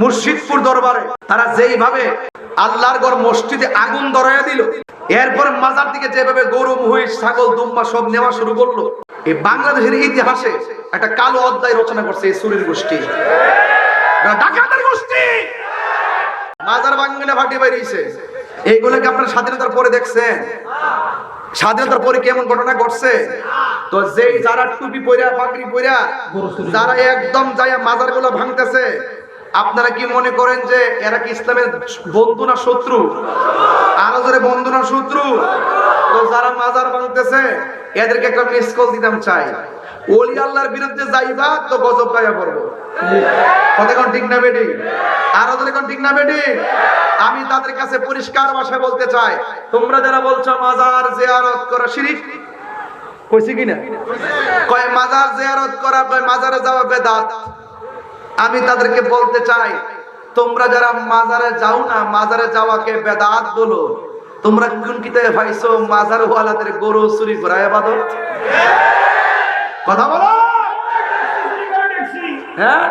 মুর্শিদপুর দরবারে তারা যেইভাবে আল্লাহর গড় মসজিদে আগুন ধরাইয়া দিল, এরপর মাজার দিকে যেভাবে গরু, মহিষ, ছাগল, দুম্বা সব নেওয়া শুরু করল, এই বাংলাদেশের ইতিহাসে একটা কালো অধ্যায় রচনা করছে এই সুরের গোষ্ঠী। ডাকাতের গোষ্ঠী! মাজার এইগুলোকে আপনার স্বাধীনতার পরে দেখছেন। স্বাধীনতার পরে কেমন ঘটনা ঘটছে? তো যেই যারা টুপি পইরা, পাগড়ি পইরা, যারা একদম যাইয়া মাজারগুলো ভাঙতেছে আপনারা কি মনে করেন যে এরা কি ইসলামের বন্ধু না শত্রু? আরও জোরে, বন্ধু না শত্রু? তো যারা মাজার ভাঙতেছে, এদেরকে একটা মিস কল দিতাম চাই। ওলি আল্লাহর বিরুদ্ধে যাইবা তো গজব গায়া পড়ব। আমি তাদের কাছে পরিষ্কার ভাষায় বলতে চাই, তোমরা যারা বলছো মাজার জিয়ারত করা শিরিক কইছি কিনা কয় মাজার জিয়ারত করা মাজারে যাওয়া বেদাত। আমি তাদেরকে বলতে চাই, তোমরা যারা মাজারে যাও না, মাজারে যাওয়াকে বেদাত বলো। তোমরা কোন কিতাবে পাইছো মাজার ওয়ালাদের গরু চুরি করা ইবাদত কথা বলো। হ্যাঁ?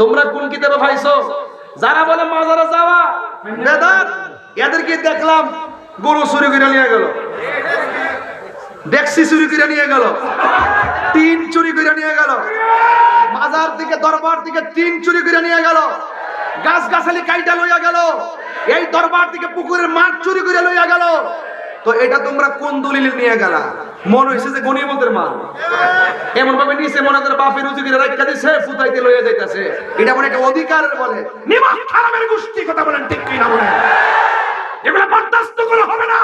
তোমরা কোন কিতাবে পাইছো? যারা বলে মাজারে যাওয়া, বেদাত, এদেরকে দেখলাম গরু চুরি করে নিয়ে গেল। ডেক্সি চুরি করে নিয়ে গেল। তিন চুরি করে নিয়ে গেল। মাজার থেকে, দরবার থেকে তিন চুরি করে নিয়ে গেল। গাছ গাছালি কাইটা লইয়া গেল। এই দরবার থেকে পুকুরের মাছ চুরি করে লইয়া গেল। তো এটা তোমরা কোন দলিল নিয়ে গেলা? মনে হয়েছে যে গণিমতের মাল। এমন ভাবে নিচে মনে করে বাপের উঁচু করে রাখা দিছে, ফুতাইতে লইয়া যাইতাছে। এটা মনে একটা অধিকারের বলে। খারাপের গোষ্ঠী কথা বলেন, ঠিক কি না বলেন এগুলো বরদাস্ত করা হবে না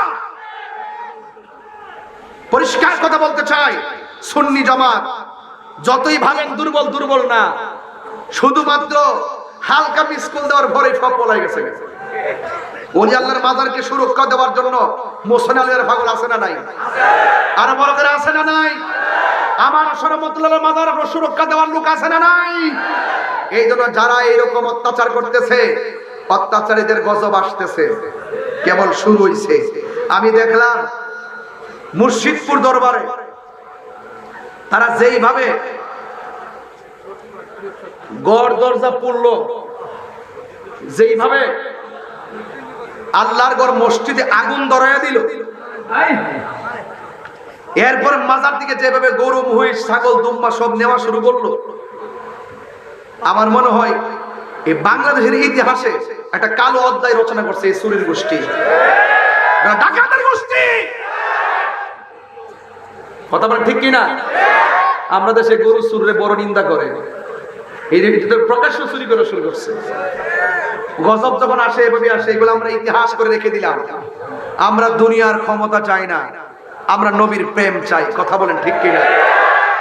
পরিষ্কার কথা বলতে চাই, সুন্নি জামাত, যতই ভাবেন দুর্বল দুর্বল না, শুধুমাত্র হালকা মিসকুল দেওয়ার ভরে সব পলাই গেছে। মাজারকে সুরক্ষা দেওয়ার জন্য আছে না নাই? আর আছে না নাই? আমার মাজার সুরক্ষা দেওয়ার লোক আছে না নাই? এই জন্য যারা এইরকম অত্যাচার করতেছে, অত্যাচারীদের গজব আসতেছে, কেবল শুরু হইছে। আমি দেখলাম মুর্শিদপুর দরবারে তারা যেইভাবে গড় দরজা পড়ল, যেইভাবে আল্লাহর গড় মসজিদে আগুন ধরাইয়া দিল, এরপর মাজার দিকে যেভাবে গরু, মহিষ, ছাগল, দুম্বা সব নেওয়া শুরু করল, আমার মনে হয় এই বাংলাদেশের ইতিহাসে একটা কালো অধ্যায় রচনা করছে এই সুরের গোষ্ঠী। গোষ্ঠী! কথা বলে ঠিক কিনা? আমরা দেশে গরু সুরে বড় নিন্দা করে। এই তো প্রকাশ্য চুরি করা শুরু করছে। গজব যখন আসে, এভাবে আসে, এগুলো আমরা ইতিহাস করে রেখে দিলাম। আমরা দুনিয়ার ক্ষমতা চাই না। আমরা নবীর প্রেম চাই। কথা বলেন ঠিক কিনা?